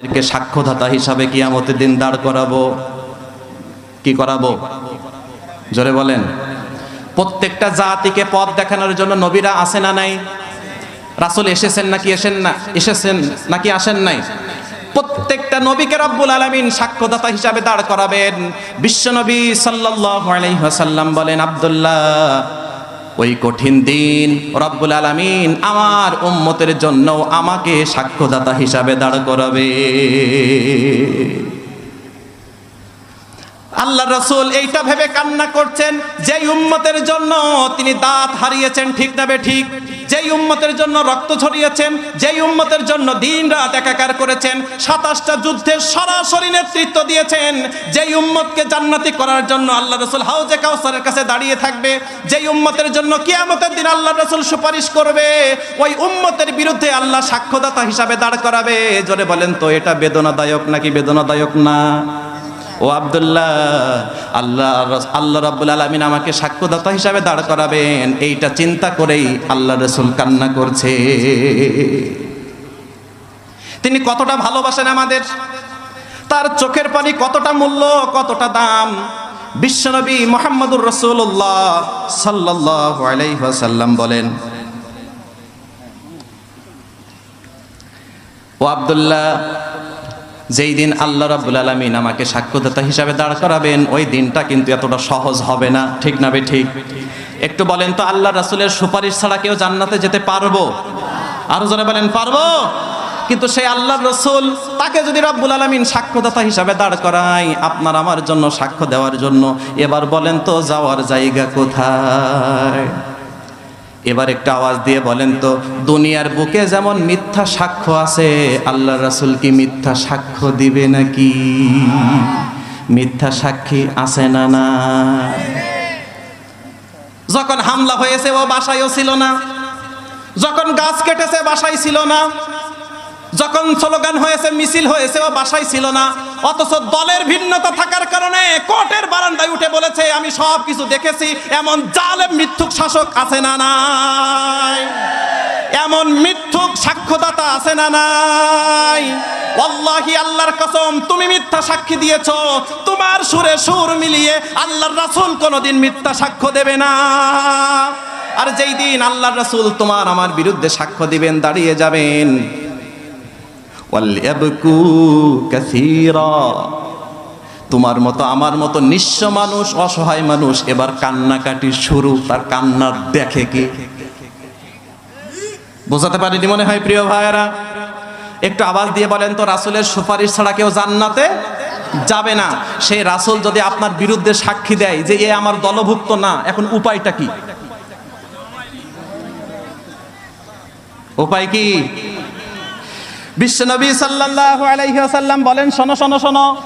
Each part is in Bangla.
এদেরকে সাক্ষ্যদাতা হিসাবে কিয়ামতের দিন দাঁড় করাবো। কি করাবো? জোরে বলেন। প্রত্যেকটা জাতিকে পথ দেখানোর জন্য নবীরা আসে না নাই? রাসূল এসেছেন নাকি এসেন না? এসেছেন নাকি আসেন নাই? প্রত্যেকটা নবীকে রব্বুল আলামিন সাক্ষ্যদাতা হিসাবে দাঁড় করাবেন। বিশ্বনবী সাল্লাল্লাহু আলাইহি ওয়াসাল্লাম বলেন, আব্দুল্লাহ ওই কঠিন দিন রব্বুল আলামিন আমার উম্মতের জন্য আমাকে সাক্ষ্যদাতা হিসাবে দাঁড় করাবে। আল্লাহ রসুল এইটা ভেবে কান্না করছেন, যেই উম্মতের জন্য তিনি দাঁত হারিয়েছেন, ঠিক না ঠিক? যেই উম্মতের জন্য রক্ত ছড়িয়েছেন যেই উম্মতের জন্য দিন রাত একাকার করেছেন, সাতাশটা যুদ্ধে সরাসরি নেতৃত্ব দিয়েছেন, যেই উম্মতকে জান্নাতি করার জন্য আল্লাহ রসুল হাউজে কাউসারের কাছে দাঁড়িয়ে থাকবে, যেই উম্মতের জন্য কিয়ামতের দিন আল্লাহ রসুল সুপারিশ করবে, ওই উম্মতের বিরুদ্ধে আল্লাহ সাক্ষ্যদাতা হিসাবে দাঁড় করাবে। জোরে বলেন তো, এটা বেদনাদায়ক নাকি বেদনাদায়ক না? ও আব্দুল্লাহ, আল্লাহ আল্লাহ রাব্বুল আলামিন আমাকে সাক্ষ্যদাতা হিসাবে দাঁড় করাবেন। এইটা চিন্তা করেই আল্লাহ রসুল কান্না করছে। তিনি কতটা ভালোবাসেন আমাদের? তার চোখের পানি কতটা মূল্য, কতটা দাম? বিশ্বনবী মোহাম্মদুর রসুল্লাহ সাল্লাহ আলাইসাল্লাম বলেন, ও আব্দুল্লাহ যেই দিন আল্লাহ রাব্বুল আলামিন আমাকে সাক্ষ্যদাতা হিসাবে দাঁড় করাবেন, ওই দিনটা কিন্তু এতটা সহজ হবে না। ঠিক না বে ঠিক? একটু বলেন তো আল্লাহ রাসূলের সুপারিশ ছাড়া কেউ জান্নাতে যেতে পারব? আরও জনে বলেন, পারব? কিন্তু সেই আল্লাহ রসুল তাকে যদি রব্বুল আলমিন সাক্ষ্যদাতা হিসাবে দাঁড় করায়, আপনার আমার জন্য সাক্ষ্য দেওয়ার জন্য। এবার বলেন তো, যাওয়ার জায়গা কোথায়? এবার একটা আওয়াজ দিয়ে বলেন তো, দুনিয়ার বুকে যেমন মিথ্যা সাক্ষ্য আছে, আল্লাহ রাসুল কি মিথ্যা সাক্ষ্য দিবে নাকি? মিথ্যা সাক্ষী আছে না না? যখন হামলা হয়েছে ও বাসায়ও ছিল না, যখন গাছ কেটেছে বাসায় ছিল না যখন স্লোগান হয়েছে, মিছিল হয়েছে ও বাসায় ছিল না, অথচ দলের ভিন্নতা থাকার কারণে কোর্টের বারান্দায় উঠে বলেছে, আমি সব কিছু দেখেছি, এমন জালে মিথ্যুক শাসক আছে না নাই। এমন মিথ্যুক সাক্ষ্যদাতা আছে না নাই। ওয়াল্লাহি আল্লাহর কসম, তুমি মিথ্যা সাক্ষী দিয়েছ। তোমার সুরে সুর মিলিয়ে আল্লাহর রাসূল কোনোদিন মিথ্যা সাক্ষ্য দেবে না। আর যেই দিন আল্লাহর রাসূল তোমার আমার বিরুদ্ধে সাক্ষ্য দিবেন, দাঁড়িয়ে যাবেন। ওয়ালিয়াবকু কাসীরা। তোমার মতো, আমার মতো নিঃস্ব মানুষ, অসহায় মানুষ এবার কান্নাকাটি শুরু, তার কান্নার দেখে কি? বোঝাতে পারিনি মনে হয়, প্রিয় ভাইয়েরা? একটু আওয়াজ দিয়ে বলেন তো, রাসূলের সুপারিশ ছাড়া কেউ জান্নাতে যাবে না? সেই রাসূল যদি আপনার বিরুদ্ধে সাক্ষী দেয় যে এ আমার দলভুক্ত না, এখন উপায়টা কি? উপায় কি? বিশ্বনবী সাল্লাল্লাহু আলাইহি ওয়াসাল্লাম বলেন, শোনো শোনো শোনো।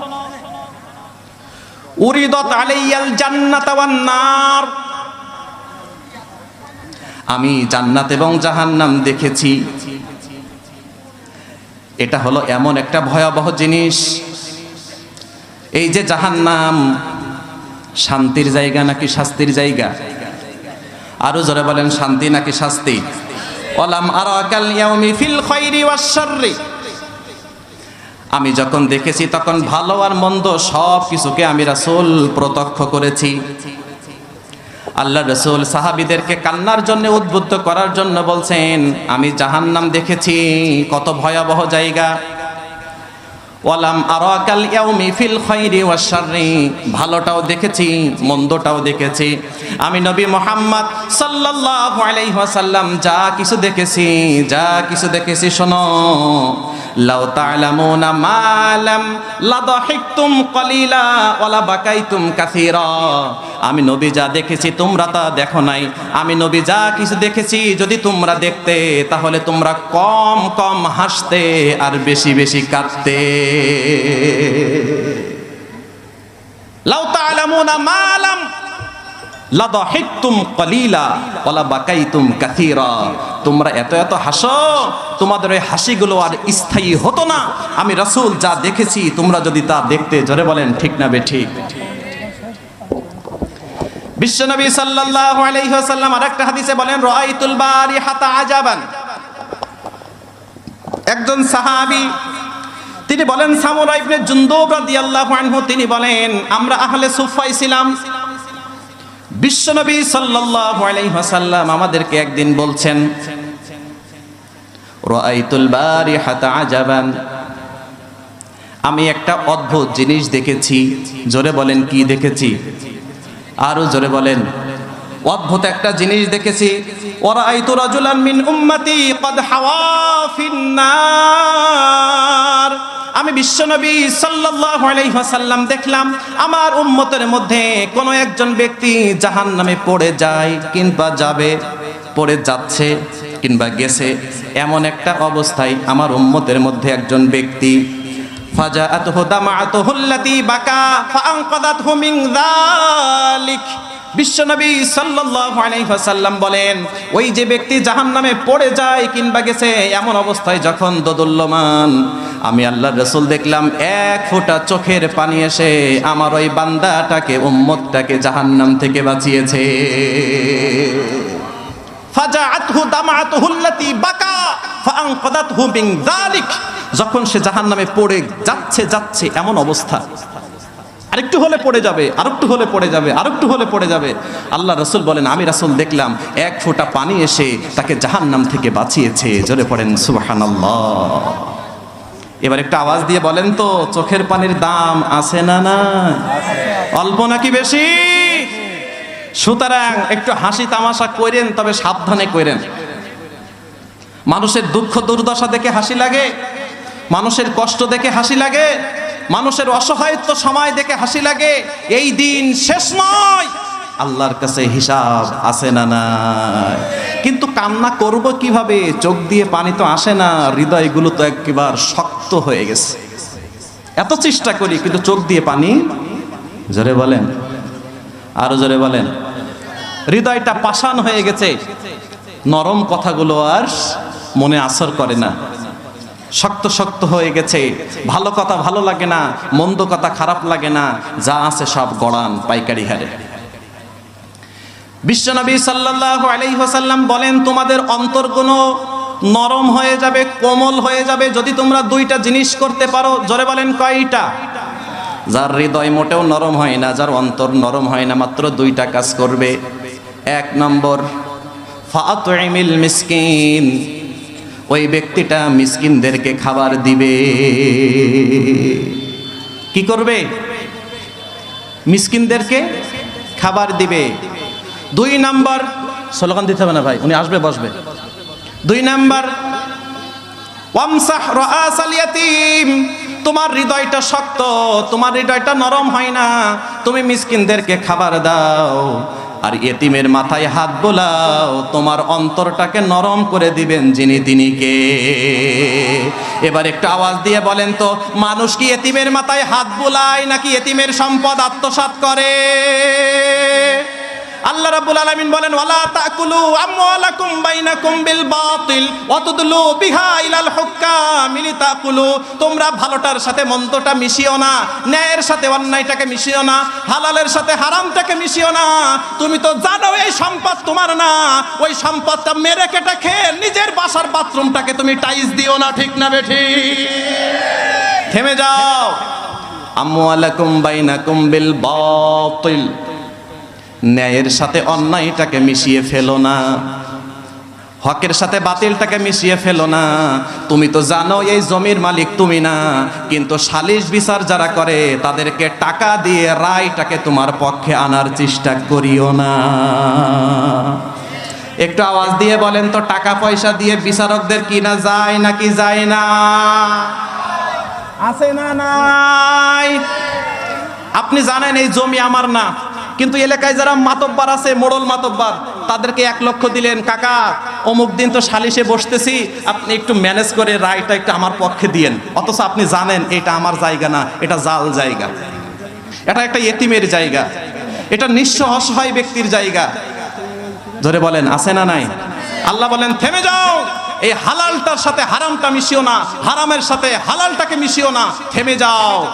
উরিদত আলাইয়াল জান্নাত ওয়ান নার। আমি জান্নাত এবং জাহান্নাম দেখেছি। এটা হলো এমন একটা ভয়াবহ জিনিস। এই যে জাহান্নাম, শান্তির জায়গা নাকি শাস্তির জায়গা? আরও জোরে বলেন, শান্তি নাকি শাস্তি? ওলাম আরাকাল ইয়াউমি ফিল খাইরি শাররি। আমি যখন দেখেছি তখন ভালো আর মন্দ সব কিছুকে আমি রাসূল প্রত্যক্ষ করেছি। আল্লাহ রসুল সাহাবিদেরকে কান্নার জন্য উদ্বুদ্ধ করার জন্য বলছেন, আমি জাহান্নাম দেখেছি, কত ভয়াবহ জায়গা। ওয়ালাম আরাকাল ইয়াউমি ফিল খাইরি ওয়াশ শাররি। ভালোটাও দেখেছি, মন্দটাও দেখেছি। আমি নবী মোহাম্মদ সাল্লাল্লাহু আলাইহি ওয়াসাল্লাম, যা কিছু দেখেছি, যা কিছু দেখেছি, শোনো। লাউ তা'লামুনা মা লাম লাদাহিকতুম কলিলা ওয়ালা বাকাইতুম কাসীরা। আমি নবী যা দেখেছি, তোমরা তা দেখো নাই। আমি নবী যা কিছু দেখেছি, যদি তোমরা দেখতে, তাহলে তোমরা কম কম হাসতে আর বেশি বেশি কাঁদতে। লাউ তা'লামুনা মা লাম লাদাহিকতুম কলিলা ওয়ালা বাকাইতুম কাসীরা। তোমরা এত এত হাসো তোমাদের ওই হাসিগুলো আর স্থায়ী হতো না। আমি রাসূল যা দেখেছি, তোমরা যদি তা দেখতে জোরে বলেন, ঠিক না বে ঠিক? বিশ্বনবী সাল্লাল্লাহু আলাইহি ওয়াসাল্লাম আরেকটা হাদিসে বলেন, রাআইতুল বারিহাতা আজাবান। একজন সাহাবী, তিনি বলেন সামুরা ইবনে জুনদুব রাদিয়াল্লাহু আনহু, তিনি বলেন, আমরা আহলে সুফাই ছিলাম। বিশ্বনবী সাল্লাল্লাহু আলাইহি ওয়াসাল্লাম আমাদেরকে একদিন বলছেন, রাআইতুল বারিহাতা আজাবান। আমি একটা অদ্ভুত জিনিস দেখেছি, জোরে বলেন কি দেখেছি? আরও জোরে বলেন। অদ্ভুত একটা জিনিস দেখেছি ওরা আইতু রাজুলান মিন উম্মতি কদ হাওয়া ফিন্নার আমি বিশ্বনবী ওয়াসাল্লাম দেখলাম, আমার উম্মতের মধ্যে কোনো একজন ব্যক্তি জাহান্নামে পড়ে যায় কিংবা যাবে, পড়ে যাচ্ছে কিংবা গেছে। এমন একটা অবস্থায় আমার উম্মতের মধ্যে একজন ব্যক্তি, ফাজাআতহু দামাআতুহু আল্লাতী বাকা, ফাআনকাদাতহু মিন যালিক। বিশ্বনবী সাল্লাল্লাহু আলাইহি ওয়াসাল্লাম বলেন, ওই যে ব্যক্তি জাহান্নামে পড়ে যায় কিংবা গেছে, এমন অবস্থায় যখন দোদুল্যমান, আমি আল্লাহর রাসূল দেখলাম, এক ফোঁটা চোখের পানি এসে আমার ওই বান্দাটাকে, উম্মতটাকে জাহান্নাম থেকে বাঁচিয়েছে। ফাজাআতহু দামাআতুহু আল্লাতী বাকা, ফাআনকাদাতহু মিন যালিক। যখন সে জাহান্নামে পড়ে যাচ্ছে যাচ্ছে, এমন অবস্থা। আরেকটু হলে পড়ে যাবে, আরেকটু হলে পড়ে যাবে, আরেকটু হলে পড়ে যাবে। আল্লাহ রসুল বলেন, আমি রাসুল দেখলাম, এক ফোঁটা পানি এসে তাকে জাহান্নাম থেকে বাঁচিয়েছে। জোরে পড়েন, সুবহানাল্লাহ। এবার একটা আওয়াজ দিয়ে বলেন তো, চোখের পানির দাম আছে না না অল্প নাকি বেশি? সুতরাং একটু হাসি তামাশা করেন, তবে সাবধানে করেন। মানুষের দুঃখ দুর্দশা দেখে হাসি লাগে, মানুষের কষ্ট দেখে হাসি লাগে মানুষের অসহায়ত্ব সময় দেখে হাসি লাগে। এই দিন শেষ নয়। আল্লাহর কাছে হিসাব আছে না নাই। কিন্তু কান্না করব কীভাবে? চোখ দিয়ে পানি তো আসে না, হৃদয়গুলো তো একেবারে শক্ত হয়ে গেছে। এত চেষ্টা করি, কিন্তু চোখ দিয়ে পানি জোরে বলেন। আরও জোরে বলেন। হৃদয়টা পাষাণ হয়ে গেছে। নরম কথাগুলো আর মনে আসর করে না। শক্ত শক্ত হয়ে গেছে। ভালো কথা ভালো লাগে না, মন্দ কথা খারাপ লাগে না, যা আছে সব গড়ান পাইকারি হারে। বিশ্বনবী সাল্লাল্লাহু আলাইহি ওয়াসাল্লাম বলেন, তোমাদের অন্তর অন্তরগুলো নরম হয়ে যাবে, কোমল হয়ে যাবে। যদি তোমরা দুইটা জিনিস করতে পারো, জোরে বলেন কয়টা? যার হৃদয় মোটেও নরম হয় না, যার অন্তর নরম হয় না, মাত্র দুইটা কাজ করবে। এক নম্বর ফাতুইমিল মিসকিন। ওই ব্যক্তিটা মিসকিনদেরকে খাবার দিবে। কি করবে? মিসকিনদেরকে খাবার দিবে। দুই নাম্বার, স্লোগান দিতে হবে না ভাই, উনি আসবে, বসবে। দুই নাম্বার তোমার হৃদয়টা শক্ত, তোমার হৃদয়টা নরম হয় না, তুমি মিসকিনদেরকে খাবার দাও। আর এতিমের মাথায় হাত বোলাও, তোমার অন্তরটাকে নরম করে দিবেন যিনি তিনি কে। এবার একটু আওয়াজ দিয়ে বলেন তো, মানুষ কি এতিমের মাথায় হাত বোলায় নাকি এতিমের সম্পদ আত্মসাত করে? আল্লাহ রাব্বুল আলামিন বলেন, ওয়ালা তাকুলু আমওয়ালাকুম বাইনাকুম বিল বাতিল ওয়াতুদলু বিহা ইলাল হুক্কাম লিতাকুলু। তোমরা ভালোটার সাথে মন্দটা মিশিও না, ন্যায়ের সাথে অন্যায়টাকে মিশিও না, হালালের সাথে হারামটাকে মিশিও না। তুমি তো জানো এই সম্পদ তোমার না, ওই সম্পদটা মেরে কেটে খেয়ে নিজের বাসার বাথরুমটাকে তুমি টাইস দিও না, ঠিক না বেঠি? থেমে যাও। আমওয়ালাকুম বাইনাকুম বিল বাতিল। ন্যায়ের সাথে অন্যায়টাকে মিশিয়ে ফেলো না। হকের সাথে বাতিলটাকে মিশিয়ে ফেলো না। তুমি তো জানো এই জমির মালিক তুমি না। কিন্তু সালিশ বিচার যারা করে তাদেরকে টাকা দিয়ে রায়টাকে তোমার পক্ষে আনার চেষ্টা করিও না। একটু আওয়াজ দিয়ে বলেন তো টাকা পয়সা দিয়ে বিচারকদের কিনা যায় নাকি যায় না? আছে না নাই? আপনি জানেন এই জমি আমার না। কিন্তু এলাকায় যারা মাতব্বার আছে, মোড়ল মাতব্বার, তাদেরকে এক লক্ষ দিলেন, কাকা, অমুক দিন তো সালিশে বসতেছি, আপনি একটু ম্যানেজ করে রায়টা একটু আমার পক্ষে দিয়েন। অথচ আপনি জানেন, এটা আমার জায়গা না, এটা জাল জায়গা। এটা একটা এতিমের জায়গা। এটা নিঃস্ব অসহায় ব্যক্তির জায়গা। ধরে বলেন, আছে না নাই? আল্লাহ বলেন, থেমে যাও! এই হালালটার সাথে হারামটা মিশিও না, হারামের সাথে হালালটাকে মিশিও না, থেমে যাও!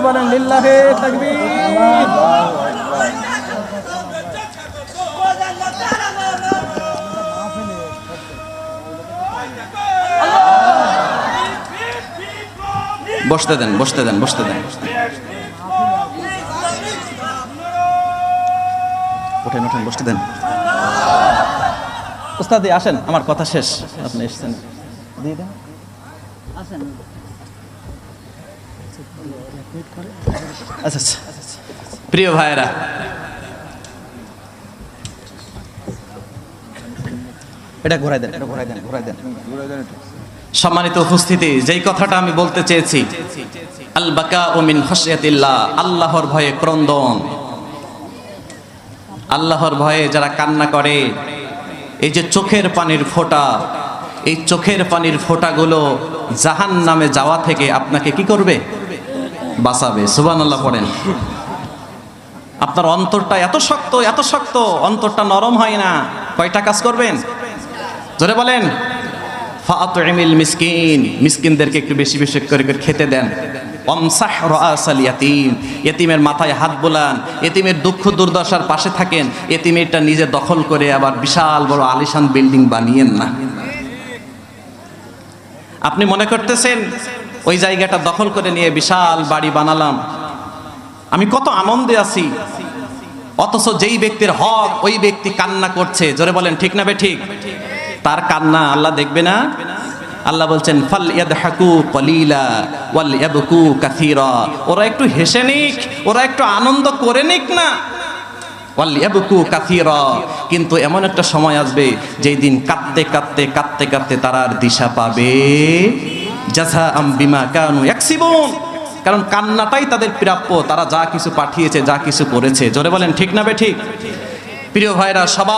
বলেন বসতে দেন বসতে দেন বসতে দেন। ওঠেন ওঠেন বসতে দেন। উস্তাদি আসেন আমার কথা শেষ। আপনি এসছেন। দিয়ে দেন। আচ্ছা আচ্ছা প্রিয় ভাইরা এটা ঘোরাই দেন, এটা ঘোরাই দেন ঘোরাই দেন। সম্মানিত উপস্থিতি, যেই কথাটা আমি বলতে চেয়েছি আল বাকা ও মিন খসিয়াতিল্লাহ আল্লাহর ভয়ে ক্রন্দন। আল্লাহর ভয়ে যারা কান্না করে, এই যে চোখের পানির ফোঁটা এই চোখের পানির ফোঁটাগুলো জাহান নামে যাওয়া থেকে আপনাকে কি করবে? বাঁচাবে। সুবান আল্লাহ পড়েন। আপনার অন্তরটা এত শক্ত এত শক্ত, অন্তরটা নরম হয় না। কয়টা কাজ করবেন? জোরে বলেন। ফাতুমিল মিসকিন। মিসকিনদেরকে একটু বেশি বেশি করে করে খেতে দেন। অমসাহ রাসাল ইয়াতিম। এতিমের মাথায় হাত বোলান। এতিমের দুঃখ দুর্দশার পাশে থাকেন। এতিমেরটা নিজে দখল করে আবার বিশাল বড় আলিশান বিল্ডিং বানিয়েন না। আপনি মনে করতেছেন ওই জায়গাটা দখল করে নিয়ে বিশাল বাড়ি বানালাম? আমি কত আনন্দে আছি। অথচ যেই ব্যক্তির হক ওই ব্যক্তি কান্না করছে। জোরে বলেন, ঠিক না বে ঠিক? তার কান্না আল্লাহ দেখবে না? আল্লাহ বলছেন, ফাল ইয়াদহাকু কলিলা ওয়াল ইয়াবকু কাসীরা। ওরা একটু হেসে নিক, ওরা একটু আনন্দ করে নিক না? কিন্তু এমন একটা সময় আসবে যেই দিন কাঁদতে কাঁদতে কাঁদতে কাঁদতে তারা আর দিশা পাবে। আম বিমা কানু কারণ কান্নাটাই তাদের প্রাপ্য, তারা যা কিছু পাঠিয়েছে, যা কিছু করেছে। জোরে বলেন, ঠিক না বে ঠিক? প্রিয় ভাইরা সবাই